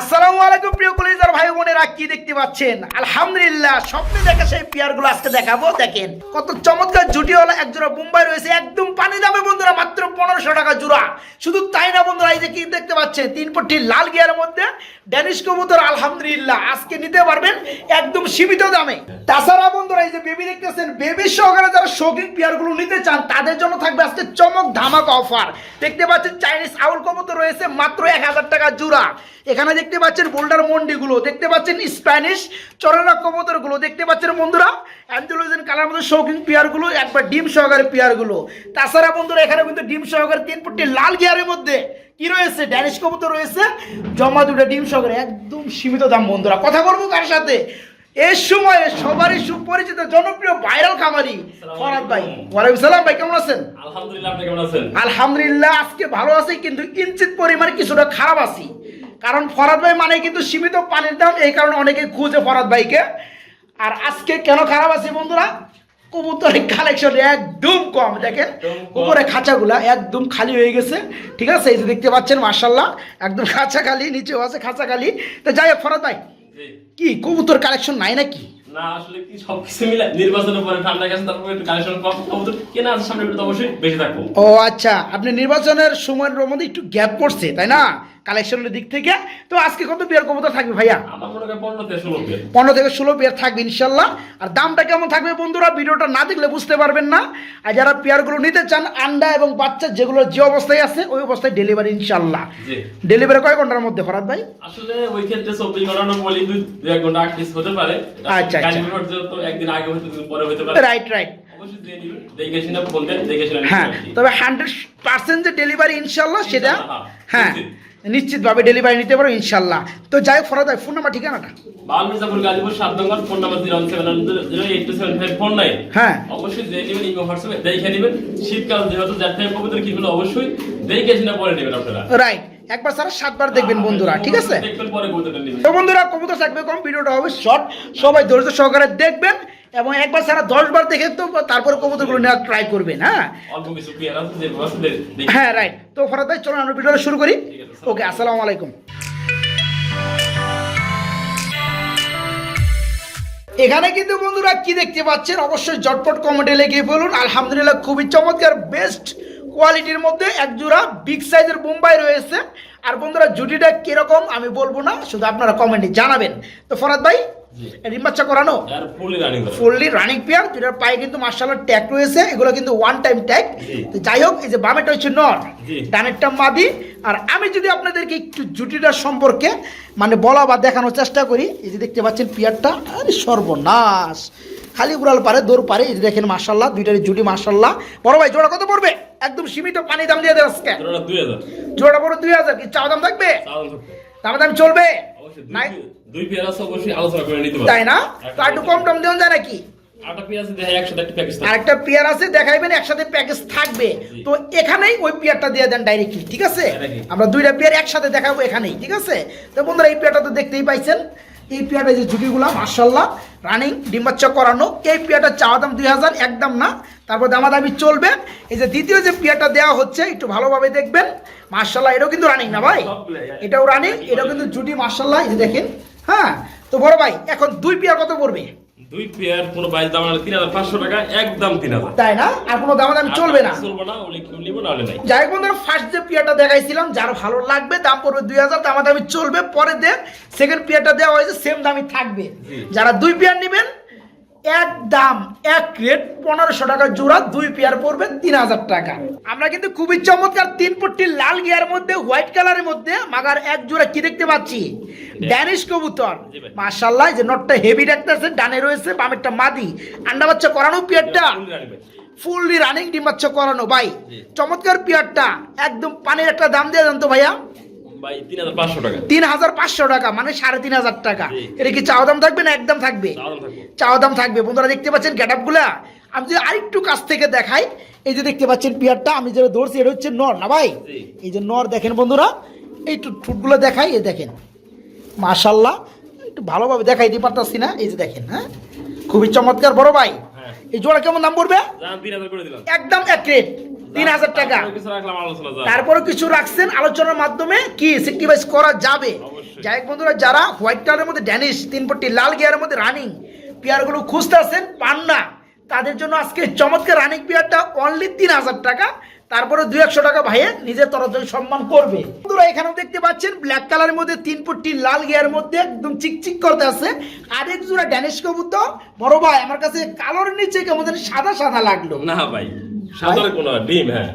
আসসালামু আলাইকুম প্রিয় কলেজার ভাই বোনেরা, কি দেখতে পাচ্ছেন? আলহামদুলিল্লাহ, স্বপ্নে দেখা সেই পেয়ারগুলো আজকে দেখাবো, দেখেন। কত চমৎকার জুটি হলো, একজোড়া মুম্বাই রয়েছে, একদম পানি দামে বন্ধুরা, মাত্র পনেরোশো টাকা জোড়া। শুধু তাই না বন্ধুরা, এই যে কি দেখতে পাচ্ছেন, তিন পট্টি লাল গিয়ারের মধ্যে ড্যানিশ কবুতর, আলহামদুলিল্লাহ, আজকে নিতে পারবেন একদম সীমিত দামে। তাছাড়া বন্ধুরা, এই যে বেবি দেখতেছেন, বেবি সহকারে যারা শৌখিন পেয়ারগুলো নিতে চান, তাদের জন্য থাকবে আজকে চমক ধামাক অফার। দেখতে পাচ্ছেন চাইনিজ আউল কবুতর রয়েছে মাত্র এক হাজার টাকা জোড়া। এখানে দেখতে পাচ্ছেন বোল্ডার মন্ডিগুলো, দেখতে পাচ্ছেন স্প্যানিশ চরনা কবুতরগুলো, দেখতে পাচ্ছেন বন্ধুরা অ্যান্ডোলোজেন কালার মধ্যে শৌখিন পেয়ারগুলো, একবার ডিম সহকারে পেয়ারগুলো। তাছাড়া বন্ধুরা এখানে কিন্তু ডিম সহকারে তিন ফুটটি লাল গিয়ারের মধ্যে কি রয়েছে? ড্যানিশ কবুতর রয়েছে। জমা দুটো ডিম সহকারে একদম সীমিত দাম বন্ধুরা। কথা বলব কার সাথে? এই সময়ে সবারই সুপরিচিত জনপ্রিয় ভাইরাল খামারি ফরাদ ভাই। ওয়ালাইকুম সালাম ভাই কেমন আছেন? আলহামদুলিল্লাহ আপনি কেমন আছেন? আলহামদুলিল্লাহ আজকে ভালো আছি কিন্তু কিঞ্চিত পরিমাণে কিছুটা খারাপ আছি। কারণ ফরাদ ভাই মানে কিন্তু সীমিত পানির দাম এই কারণে অনেকে খুঁজে ফরাদ ভাইকে। আর আজকে কেন খারাপ আছি বন্ধুরা? কবুতরের কালেকশন একদম কম দেখেন? উপরে খাঁচাগুলা একদম খালি হয়ে গেছে। ঠিক আছে? এই যে দেখতে পাচ্ছেন মার্শাল্লাহ একদম খাঁচা খালি নিচেও আছে খাঁচা খালি তো যাই হোক ভাই কি কবুতর কালেকশন নাই নাকি? না আসলে কি সবকিছু মিলে নির্বাচনের পরে ঠান্ডা গেছে তারপরে একটু কালেকশন কম। কবুতর কেনা আছে সামনে অবশ্যই বেশি থাকব। ও আচ্ছা। আপনি নির্বাচনের সময়ের মধ্যে একটু গ্যাপ পড়ছে তাই না? কালেকশনের দিক থেকে। তো আজকে কত বিয়ার কবুতর থাকবে ভাইয়া? হয় পনেরো থেকে ষোলো পেয়ার থাকবে ইনশাল্লাহ। আর দামটা কেমন থাকবে বন্ধুরা? ভিডিওটা না দেখলে বুঝতে পারবেন না। আর যারা পেয়ারগুলো নিতে চান আন্ডা এবং বাচ্চা যেগুলো যে অবস্থায় আছে ওই অবস্থায় ডেলিভারি ইনশাল্লাহ। ডেলিভারি কয় ঘণ্টার মধ্যে ফরাদ ভাই? আসলে ওই ক্ষেত্রে চব্বিশ ঘণ্টা বলি দুই এক ঘণ্টা আগ হতে পারে। আচ্ছা, আচ্ছা। গাড়ি বিভাগ তো একদিন আগে হতে পরে হতে পারে। রাইট রাইট হ্যাঁ তবে হান্ড্রেড পার্সেন্ট যে ডেলিভারি ইনশাল্লাহ সেটা হ্যাঁ। নিশ্চিত। নিশ্চিতভাবে ডেলিভারি নিতে পারো ইনশাল্লাহ। তো যাই হোক ফরাদ ফোন নাম্বার ঠিকানাটা? বাল মির্জাপুর গাজীপুর সাত নম্বর phone number zero seven zero eight two seven five four nine হ্যাঁ। অবশ্যই দেখে নেবেন ইমো হোয়াটসঅ্যাপে দেখে নেবেন। শীতকাল যেহেতু যার টাইম কবুতর কিনবেন অবশ্যই দেখে শুনে পরে নেবেন আপনারা। রাইট একবার সারা সাতবার দেখবেন বন্ধুরা ঠিক আছে? তো বন্ধুরা কবুতর থাকবে কম ভিডিওটা হবে শর্ট সবাই ধৈর্য সহকারে দেখবেন। এবং একবার সারা দশ বার দেখে তো তারপরে কবুতরগুলো নেওয়ার ট্রাই করবেন হ্যাঁ? হ্যাঁ রাইট তো ফরাদ ভাই চলুন আমরা ভিডিওটা শুরু করি। ওকে আসসালামু আলাইকুম। এখানে কিন্তু বন্ধুরা কি দেখতে পাচ্ছেন? অবশ্যই জটপট কমেন্টে লেগে বলুন। আলহামদুলিল্লাহ খুবই চমৎকার বেস্ট কোয়ালিটির মধ্যে এক জোড়া বিগ সাইজের বোম্বাই রয়েছে। আর বন্ধুরা জুটিটা কীরকম আমি বলব না শুধু আপনারা কমেন্টে জানাবেন। তো ফরাদ ভাই। ডিম বাচ্চা করানো? ফুললি রানিং পেয়ার যেটার পায়ে কিন্তু মার্শাল ট্যাগ রয়েছে এগুলো কিন্তু ওয়ান টাইম ট্যাগ যাই হোক এই যে বামেটা হচ্ছে নর ডানেরটা মাদি। আর আমি যদি আপনাদেরকে একটু জুটিটার সম্পর্কে মানে বলা বা দেখানোর চেষ্টা করি এই যে দেখতে পাচ্ছেন পেয়ারটা আরে সর্বনাশ। খালি উড়াল পারে দৌড় পারে এই যে দেখেন মার্শাল্লাহ দুইটার জুটি মার্শাল্লাহ বড় ভাই জোড়া কত পড়বে? একদম সীমিত পানি দাম দিয়ে দেবে আজকে। জোড়া পড়ো দুই হাজার কি চাওয়া দাম থাকবে। দাম দাম চলবে? দুই- দুই পেয়ার আছে অবশ্যই আলোচনা করে নিতে তাই না? তো একটু কম টম যায় নাকি? আরেকটা পেয়ার আছে দেখাইবেন একসাথে প্যাকেজ থাকবে। তো এখানেই ওই পেয়ারটা দিয়ে দেন ডাইরেক্টলি ঠিক আছে? আমরা দুইটা পেয়ার একসাথে দেখাবো এখানেই ঠিক আছে? তো বন্ধুরা এই পেয়ারটা তো দেখতেই পাইছেন। এই পেয়ারটা যে ঝুঁকিগুলো মার্শাল্লাহ রানিং ডিম্বাচ্চা করানো এই পেয়ারটা চাওয়া দাম দুই হাজার একদম না। তারপর দামাদামি চলবে। এই যে দ্বিতীয় যে পেয়ারটা দেওয়া হচ্ছে একটু ভালোভাবে দেখবেন। মার্শাল্লাহ এটাও কিন্তু রানিং না ভাই? এটাও রানিং এটাও কিন্তু জুটি মার্শাল্লাহ এই দেখেন। হ্যাঁ তো বড় ভাই এখন দুই পেয়ার কত পড়বে? দুই পেয়ার কোনো বাইশ দাম আনলে তিন হাজার পাঁচশো টাকা একদম তিন হাজার। তাই না? আর কোনো দামাদামি চলবে না। চলবে না ওলে কেউ নিবো না নাই। যাই বন্ধুরা ফার্স্ট যে পেয়ারটা দেখাইছিলাম যার ভালো লাগবে দাম পড়বে দুই হাজার দাম দামি চলবে পরে দেন সেকেন্ড পেয়ারটা দেওয়া হয়েছে সেম দামই থাকবে। যারা দুই পেয়ার নেবেন এক দাম এক রেট পনেরোশো টাকা জোড়া দুই পেয়ার পড়বে তিন হাজার টাকা। আমরা কিন্তু খুবই চমৎকার তিন পট্টি লাল গিয়ার মধ্যে হোয়াইট কালারের মধ্যে মাগার এক জোড়া কি দেখতে পাচ্ছি? ড্যানিশ কবুতর। মার্শাল্লাহ যে নটটা হেভি রাখতেছে ডানে রয়েছে বামেরটা মাদি। আন্ডা বাচ্চা করানো পিয়ারটা ফুললি রানিং ডিম ডিম্বাচ্ছ করানো ভাই। চমৎকার পিয়ারটা একদম পানির একটা দাম দিয়ে জানতো ভাইয়া। ভাই তিন হাজার পাঁচশো টাকা। মানে সাড়ে তিন হাজার টাকা। এটা কি চাওয়া দাম থাকবে না একদম থাকবে? চাওয়া দাম থাকবে। বন্ধুরা দেখতে পাচ্ছেন গেট আমি যদি আরেকটু কাছ থেকে দেখাই এই যে দেখতে পাচ্ছেন পিয়ারটা আমি যেটা ধরছি এটা হচ্ছে নর না ভাই? এই যে নর দেখেন বন্ধুরা এই ঠুটগুলো দেখাই এই দেখেন। মাশাল্লাহ একটু ভালোভাবে দেখাই দিতে পারতাছি না এই যে দেখেন হ্যাঁ? খুবই চমৎকার বড় ভাই। এই জোড়া কেমন দাম পড়বে? একদম এক রেট তিন হাজার টাকা। তারপরে কিছু রাখছেন আলোচনার মাধ্যমে কি সেক্রিফাইস করা যাবে? যাই বন্ধুরা যারা হোয়াইট কালারের মধ্যে ড্যানিশ তিন পট্টি লাল গিয়ারের মধ্যে রানিং পেয়ারগুলো খুঁজতে আসেন পান না তাদের জন্য আজকে চমৎকার রানিং পেয়ারটা অনলি তিন হাজার টাকা। তারপরে দুই একশো টাকা ভাইয়ে নিজের তরফ থেকে সম্মান করবে। বন্ধুরা এখানেও দেখতে পাচ্ছেন ব্ল্যাক কালারের মধ্যে তিন পট্টি লাল গিয়ারের মধ্যে একদম চিকচিক করতে আছে। আরেক জোড়া ড্যানিশ কবুতর। বড় ভাই আমার কাছে কালোর নিচে কেমন সাদা সাদা লাগল। না ভাই সাধারণ কোনো ডিম হ্যাঁ।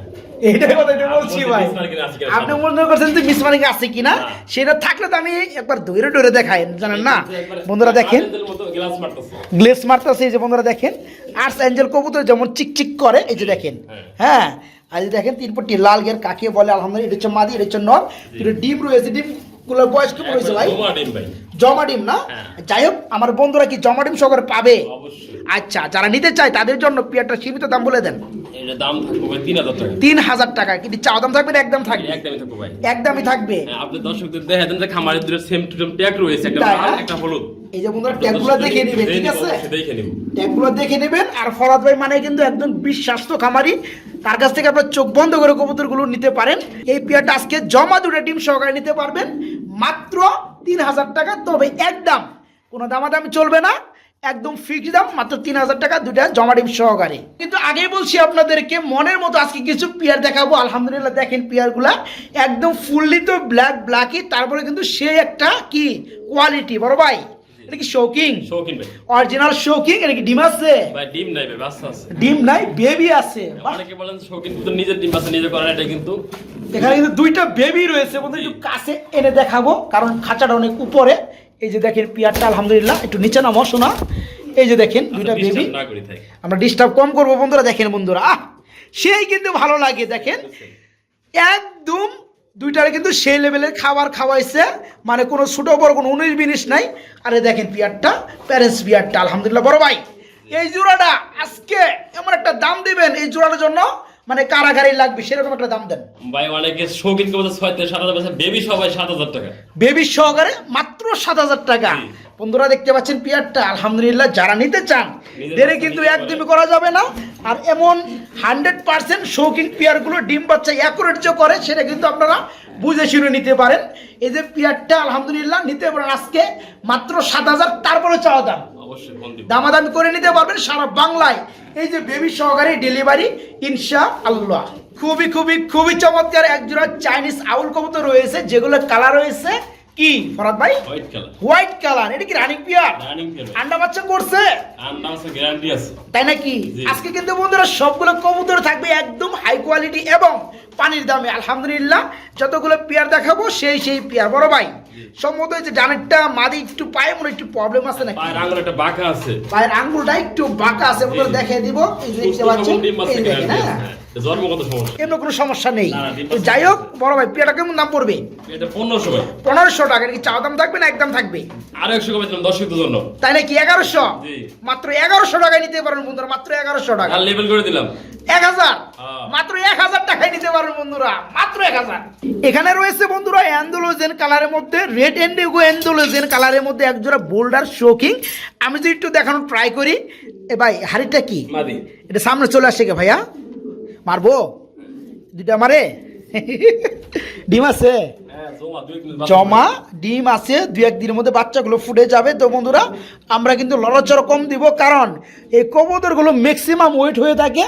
বলছি আপনি ভাই মনে করছেন যে মিস মার্কিং আছে কিনা? সেটা থাকলে তো আমি একবার দেখাই জানেন না? বন্ধুরা দেখেন। গ্লাস মারতেছে। গ্লেস মারতেছে এই যে বন্ধুরা দেখেন। আর্টস অ্যাঞ্জেল কবুতর যেমন চিকচিক করে এই যে দেখেন। হ্যাঁ আর এই দেখেন তিন পট্টি লাল গের কাকে বলে আলহামদুলিল্লাহ এটা হচ্ছে মাদি এটা হচ্ছে নর। ডিম রয়েছে ডিমগুলোর বয়স কেমন রয়েছে ভাই। জমা ডিম না? হ্যাঁ। যাই হোক আমার বন্ধুরা কি জমা ডিম সহকারে পাবে? আচ্ছা যারা নিতে চায় তাদের জন্য পেয়ারটা সীমিত দাম বলে দেন। তিন হাজার টাকা। কিন্তু চাওয়া দাম থাকবে না একদম থাকবে। একদমই থাকবে হ্যাঁ, আপনি দর্শকদের দেখা দেন যে খামারের দুটো সেম টু সেম ট্যাগ রয়েছে একটা? একটা হলুদ। এই যে বন্ধুরা ট্যাগগুলো দেখে নেবেন ঠিক আছে? ট্যাগগুলো দেখে নেবেন। আর ফরাদ ভাই মানে কিন্তু একদম বিশ্বাস্ত খামারি। তার কাছ থেকে আপনার চোখ বন্ধ করে কবুতরগুলো নিতে পারেন। এই পেয়ারটা আজকে জমা দুটো ডিম সহকারে নিতে পারবেন। মাত্র তিন হাজার টাকা, তবে একদম কোনো দামাদামি চলবে না, একদম ফিক্স দাম, মাত্র তিন হাজার টাকা দুটা জমা ডিম সহকারে। কিন্তু আগেই বলছি আপনাদেরকে, মনের মতো আজকে কিছু পিয়ার দেখাবো। আলহামদুলিল্লাহ, দেখেন পেয়ারগুলা একদম ফুললি তো ব্ল্যাক ব্ল্যাকই তারপরে কিন্তু সে একটা কি কোয়ালিটি বড় ভাই? এটা কি শৌকিং ভাই অরিজিনাল শৌকিং এটা কি ডিম আছে? ভাই ডিম নাই ভাই বাচ্চা আছে। ডিম নাই বেবি আছে। অনেকে বলেন কিন্তু নিজের ডিম বাচ্চা নিজে করেন এটা কিন্তু এখানে কিন্তু দুইটা বেবি রয়েছে বন্ধু একটু কাছে এনে দেখাবো কারণ খাঁচাটা অনেক উপরে। এই যে দেখেন পিয়ারটা আলহামদুলিল্লাহ একটু নিচে নামো শোনা। এই যে দেখেন দুইটা বেবি আমরা ডিস্টার্ব কম করব বন্ধুরা দেখেন বন্ধুরা। আহ সেই কিন্তু ভালো লাগে দেখেন। একদম দুইটারে কিন্তু সেই লেভেলের খাবার খাওয়াইছে। মানে কোনো ছোটো বড় কোনো উনিশ বিনিশ নাই। আরে দেখেন পিয়ারটা, প্যারেন্টস পিয়ারটা আলহামদুলিল্লাহ, বড় ভাই। এই জোড়াটা আজকে এমন একটা দাম দিবেন এই জোড়াটার জন্য। মানে কারাগারে লাগবে সেরকম একটা দাম দেন। ভাই অনেকে শৌখিন কবুতর ছয় থেকে সাত হাজার বেবি সবাই সাত হাজার টাকা। বেবি সহকারে মাত্র সাত হাজার টাকা। বন্ধুরা দেখতে পাচ্ছেন পিয়ারটা আলহামদুলিল্লাহ যারা নিতে চান দেরি কিন্তু নিতে একদমই করা যাবে না। আর এমন হান্ড্রেড পার্সেন্ট শৌখিন পিয়ারগুলো ডিম বাচ্চা অ্যাকুরেট যে করে সেটা কিন্তু আপনারা বুঝে শুনে নিতে পারেন। এই যে পিয়ারটা আলহামদুলিল্লাহ নিতে পারেন আজকে মাত্র সাত হাজার তারপরে চাওয়া দাম। দামাদামি করে নিতে পারবেন সারা বাংলায়। এই যে বেবি সহকারে ডেলিভারি ইনশা আল্লাহ খুবই খুবই খুবই চমৎকার একজোড়া চাইনিজ আউল কবুতর রয়েছে যেগুলো কালার রয়েছে কি ফরাদ ভাই? হোয়াইট কালার হোয়াইট কালার এটা কি রানিং পিয়ার রানিং ফেল আন্ডা বাচ্চা করছে? আন্ডা আছে গ্যারান্টি আছে। তাই নাকি? আজকে কিন্তু বন্ধুরা সবগুলো কবুতর থাকবে একদম হাই কোয়ালিটি এবং পানির দামে আলহামদুলিল্লাহ। যতগুলো পেয়ার দেখাবো সেই সেই পেয়ার বড় ভাই। সম্ভবত যে ডানেরটা মাদি একটু পায়ে মনে একটু প্রবলেম আছে নাকি? পায়ের আঙুল একটা বাঁকা আছে। পায়ের আঙ্গুলটা একটু বাঁকা আছে বলে দেখিয়ে দেখে দিব। এই দেখতে পাচ্ছেন? এই দেখেন হ্যাঁ। হ্যাঁ। জন্মগত সমস্যা। এমন কোনো সমস্যা নেই? তো যাই হোক বড় ভাই পেয়ারটা কেমন দাম পড়বে? এটা পনেরোশো ভাই। পনেরোশো টাকা কি চাওয়া দাম থাকবে না একদম থাকবে? আরও একশো কমে দিলাম দর্শকদের জন্য তাই নাকি এগারোশো? মাত্র এগারোশো টাকায় নিতে পারেন বন্ধুরা মাত্র এগারোশো টাকা। লেভেল করে দিলাম। এক হাজার? হ্যাঁ। মাত্র এক হাজার টাকায় নিতে পারবেন বন্ধুরা মাত্র এক হাজার। এখানে রয়েছে বন্ধুরা অ্যান্ডোলোজেন কালারের মধ্যে রেড এন্ডিগো অ্যান্ডোলোজেন কালারের মধ্যে একজোড়া বোল্ডার শোকিং আমি যদি একটু দেখানোর ট্রাই করি এ ভাই হাড়িটা কি? এটা সামনে চলে আসে কে ভাইয়া। মারবো? দুইটা মারে? ডিম আছে? হ্যাঁ জমা ডিম আছে দু একদিনের মধ্যে বাচ্চাগুলো ফুটে যাবে তো বন্ধুরা। আমরা কিন্তু লড়াচড় কম দিব কারণ এই কবুতরগুলো ম্যাক্সিমাম ওয়েট হয়ে থাকে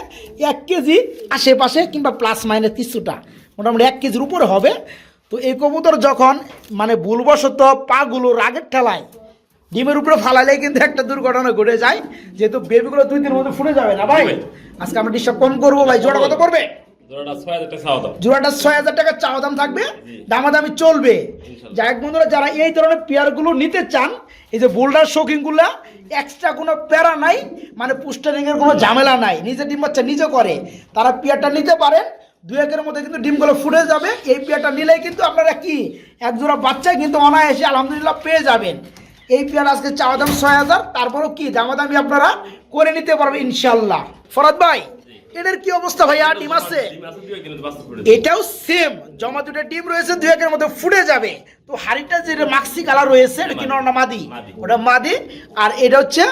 এক কেজি আশেপাশে কিংবা প্লাস মাইনাস কিছুটা। মোটামুটি এক কেজির উপরে হবে। তো এই কবুতর যখন মানে ভুলবশত পাগুলো রাগের ঠেলায় ডিমের উপরে ফালালে কিন্তু একটা দুর্ঘটনা ঘটে যায় যেহেতু বেবিগুলো দুই দিনের মধ্যে ফুটে যাবে না ভাই। আজকে আমরা ডিস্টার্ব কম করব ভাই জোড়া কত করবে জোড়াটা ছয় হাজার টাকা চাওয়া দাম। থাকবে। দামাদামি চলবে। যাই বন্ধুরা যারা এই ধরনের পেয়ারগুলো নিতে চান এই যে বোল্ডার শৌখিনগুলো এক্সট্রা কোনো প্যারা নাই মানে পুস্টারিংয়ের কোনো ঝামেলা নাই নিজে ডিম বাচ্চা নিজে করে। তারা পেয়ারটা নিতে পারেন দু একের মধ্যে কিন্তু ডিমগুলো ফুটে যাবে এই পেয়ারটা নিলেই কিন্তু আপনারা কি এক জোড়া বাচ্চা কিন্তু অনায়াসে আলহামদুলিল্লাহ পেয়ে যাবেন। এই পেয়ার আজকে চাওয়া দাম ছয় হাজার তারপরেও কি দামাদামি আপনারা করে নিতে পারবেন ইনশাল্লাহ ফরাদ ভাই এটার কি অবস্থা ভাইয়া? ডিম আছে? এটাও সেম জমা দুটো ডিম রয়েছে দুই একের মধ্যে ফুটে যাবে। তো হাড়িটা যে মাক্সি কালার রয়েছে এটা কি নর না মাদি। ওটা মাদি আর এটা হচ্ছে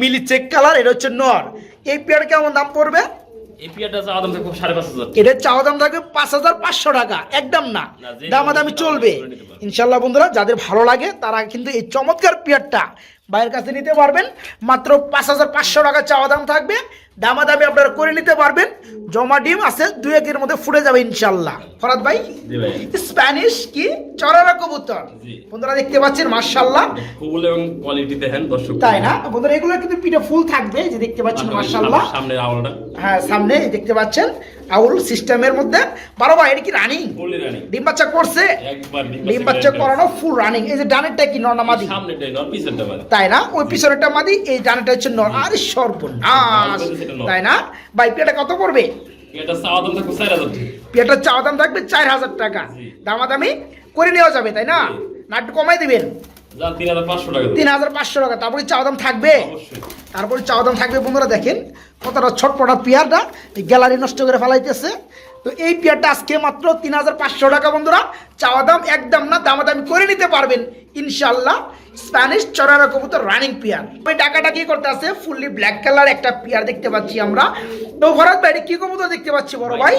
মিলি চেক কালার এটা হচ্ছে নর। এই পেয়ার কেমন দাম পড়বে? এটা চাওয়া দাম থাকবে পাঁচ হাজার। পাঁচশো টাকা একদম না। দামাদামি চলবে। ইনশাল্লাহ বন্ধুরা যাদের ভালো লাগে তারা কিন্তু এই চমৎকার পেয়ারটা বাইরের কাছে নিতে পারবেন। মাত্র পাঁচ হাজার পাঁচশো টাকা চাওয়া দাম থাকবে। দামাদামি আপনারা করে নিতে পারবেন। জমা ডিম আছে দুই একের মধ্যে ফুটে যাবে ইনশাল্লাহ ফরাদ ভাই? স্প্যানিশ কি? চড়ারা কবুতর। বন্ধুরা দেখতে পাচ্ছেন মার্শাল্লাহ ফুল এবং কোয়ালিটি দেখেন দর্শক। তাই না? বন্ধুরা এগুলো কিন্তু পিঠে ফুল থাকবে যে দেখতে পাচ্ছেন মার্শাল্লাহ সামনে আওয়ালটা হ্যাঁ সামনে দেখতে পাচ্ছেন। আউল সিস্টেমের মধ্যে বারো ভাই এটা কি রানিং ডিম বাচ্চা করছে? ডিম বাচ্চা করানো ফুল রানিং এই যে ডানেরটা কি নর মানে তাই না? ওই পিছনেরটা মাদি এই ডানেরটা হচ্ছে নর। আরে সর্বনাশ। তাই না? ভাই পেটা কত পড়বে? পেটার চাওয়া দাম থাকবে চার হাজার। টাকা। দামাদামি করে নেওয়া যাবে তাই না। না একটু কমাই দিবেন। তিন হাজার পাঁচশো টাকা তারপরে চাওয়া দাম থাকবে? তারপরে চাওয়া দাম থাকবে বন্ধুরা দেখেন কতটা ছটপটা পেয়ারটা গ্যালারি নষ্ট করে ফেলাইতেছে। তো এই পেয়ারটা আজকে মাত্র তিন হাজার পাঁচশো টাকা বন্ধুরা চাওয়া দাম একদম না দামাদামি করে নিতে পারবেন। ইনশাল্লাহ স্প্যানিশ চড়ারা কবুতর রানিং পেয়ার ওই টাকাটা কি করতে আছে? ফুললি ব্ল্যাক কালার একটা পেয়ার দেখতে পাচ্ছি আমরা। তো ভরত ভাই কি কবুতর দেখতে পাচ্ছি বড় ভাই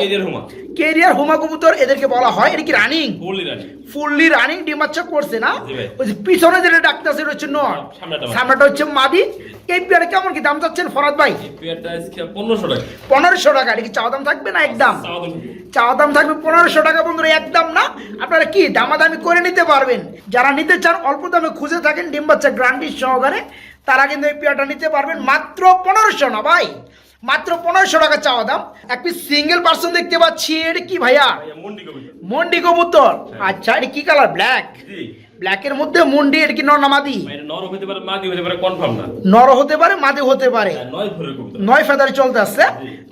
কেরিয়ার হুমা কবুতর এদেরকে বলা হয়। এটা কি running fully running fully running ডিম বাচ্চা করছে না? ওই যে পিছনে যেটা ডাক্তার সেটা হচ্ছে নর। সামনেটা সামনেটা হচ্ছে মাদি। এই পেয়ারে কেমন কি দাম চাচ্ছেন ফরাদ ভাই? এই পেয়ারটা আজকে পনেরোশো টাকা। পনেরোশো টাকা এটা কি চাওয়া দাম থাকবে না একদম? চাওয়া দাম থাকবে পনেরোশো টাকা বন্ধুরা একদম না। আপনারা কি দামাদামি করে নিতে পারবেন? যারা নিতে চান অল্প দামে খুঁজে থাকেন ডিম বাচ্চা গ্রান্ডির সহকারে তারা কিন্তু এই পেয়ারটা নিতে পারবেন। মাত্র পনেরোশো না ভাই? মাত্র পনেরোশো টাকা চাওয়া দাম। এক পিস সিঙ্গেল পার্সন দেখতে পাচ্ছি এটা কি ভাইয়া? মন্ডি কবিতা মন্ডি কবুতর। আচ্ছা এটা কি কালার ব্ল্যাক ব্ল্যাকের মধ্যে মন্ডি এটা কি নর্নামাদি ভাই, এটা নর হতে পারে মাদি হতে পারে কনফার্ম না। নর হতে পারে মাদি হতে পারে। হ্যাঁ, নয় কবিতা নয় ফেদারে চলতে আসছে।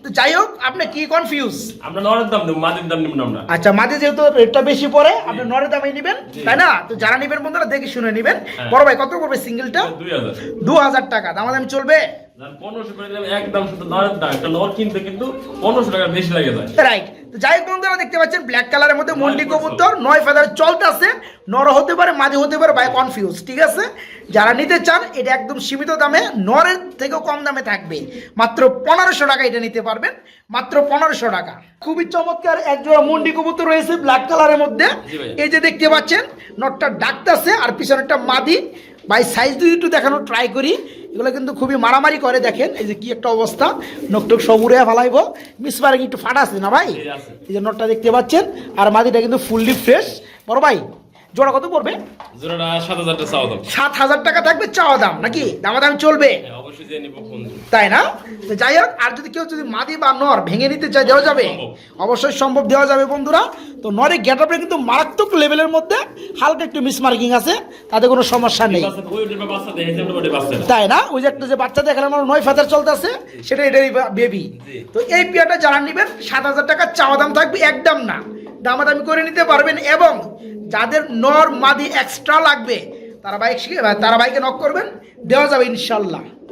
তো যাই হোক আপনি কি কনফিউজ আমরা নরের দাম নেব মাদির দাম নেব না আমরা। আচ্ছা মাদি যেহেতু রেটটা বেশি পড়ে আপনি নরের দামে নেবেন তাই না? তো যারা নেবেন বন্ধুরা দেখে শুনে নেবেন। হ্যাঁ। বড় ভাই কত করবে সিঙ্গেলটা দুই হাজার। দু হাজার টাকা। দাম দামি চলবে? পনেরোশো করে একদম শুধু নরের দাম একটা নর কিনতে কিন্তু পনেরোশো টাকা বেশি লাগে যায় রাইট যাই বন্ধুরা দেখতে পাচ্ছেন ব্ল্যাক কালারের মধ্যে মন্ডি। কবুতর নয় ফেদার নর হতে পারে মাঝে হতে পারে বাই কনফিউজ ঠিক আছে? যারা নিতে চান এটা একদম সীমিত দামে নরের থেকেও কম দামে থাকবে। মাত্র পনেরোশো টাকা এটা নিতে পারবেন মাত্র পনেরোশো টাকা। খুবই চমৎকার একজোড়া মন্ডি কবুতর রয়েছে ব্ল্যাক কালারের মধ্যে। এই যে দেখতে পাচ্ছেন নটটা ডাকতেছে আর পিছনেরটা মাদি। ভাই সাইজ দুই একটু দেখানো ট্রাই করি এগুলো কিন্তু খুবই মারামারি করে দেখেন এই যে কি একটা অবস্থা। নকটক সব উড়ে ফেলাইবো মিসমারিং একটু ফাটাছে না ভাই? এই যে নটটা দেখতে পাচ্ছেন আর মাটিটা কিন্তু ফুললি ফ্রেশ বড় ভাই জোড়া কত পড়বে? জোড়াটা সাত হাজার টাকা চাওয়া দাম। সাত হাজার টাকা থাকবে চাওয়া দাম নাকি? দামা দাম চলবে। হ্যাঁ। তাই না? যাই হোক আর যদি কেউ যদি মাদি বা নর ভেঙে নিতে চায় দেওয়া যাবে? অবশ্যই সম্ভব দেওয়া যাবে বন্ধুরা। তো নরের গেটআপে কিন্তু মারাত্মক লেভেলের মধ্যে হালকা একটু মিসমার্কিং আছে তাতে কোনো সমস্যা নেই। তাই না? ওই যে একটা যে বাচ্চা দেখালাম আমার নয় ফাদার চলতেছে সেটা এটাই বেবি তো এই পিয়াটা যারা নেবেন সাত হাজার টাকা চাওয়া দাম থাকবে একদম না। দামাদামি করে নিতে পারবেন এবং যাদের নর মাদি এক্সট্রা লাগবে, তারা বাইক তারা বাইকে নক করবেন, দেওয়া যাবে ইনশাল্লাহ।